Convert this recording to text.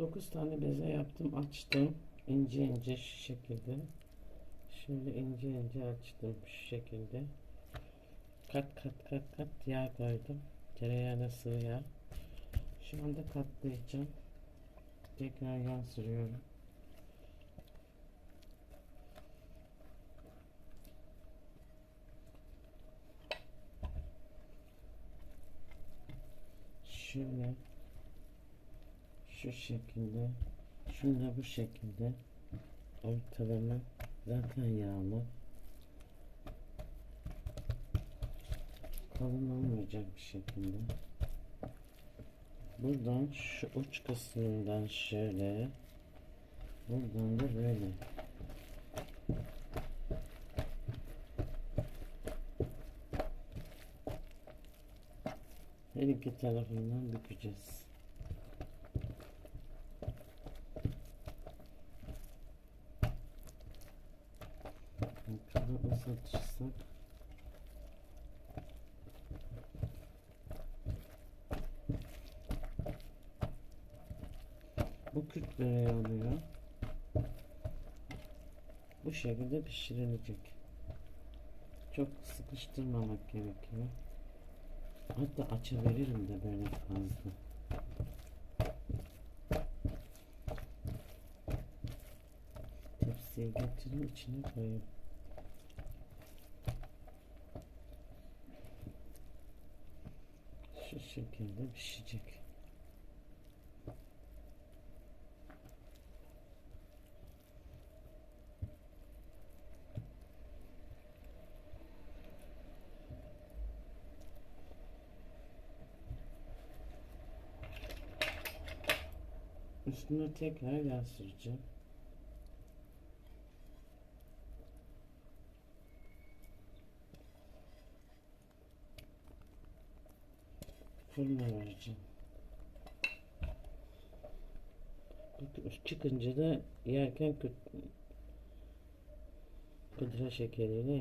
9 tane beze yaptım açtım. İnce ince şu şekilde. Şöyle ince ince açtım şu şekilde. Kat kat kat kat yağ koydum. Tereyağına sıvı yağ. Şu anda katlayacağım. Tekrar yağ sürüyorum. Şöyle şu şekilde şunu bu şekilde ortalama zaten yağlı. Kalın olmayacak bir şekilde. Buradan şu uç kısmından şöyle buradan da böyle. Her iki tarafından bükeceğiz Açırsak. Bu Kürt böreği oluyor. Bu şekilde pişirilecek. Çok sıkıştırmamak gerekiyor. Hatta açabilirim de böyle fazla. Tepsiye getireyim içine koyayım. Şu şekilde pişecek. Üstüne tekrar yağ süreceğim. Vereceğim. Bu Çıkınca da yerken kı- pudra şekeriyle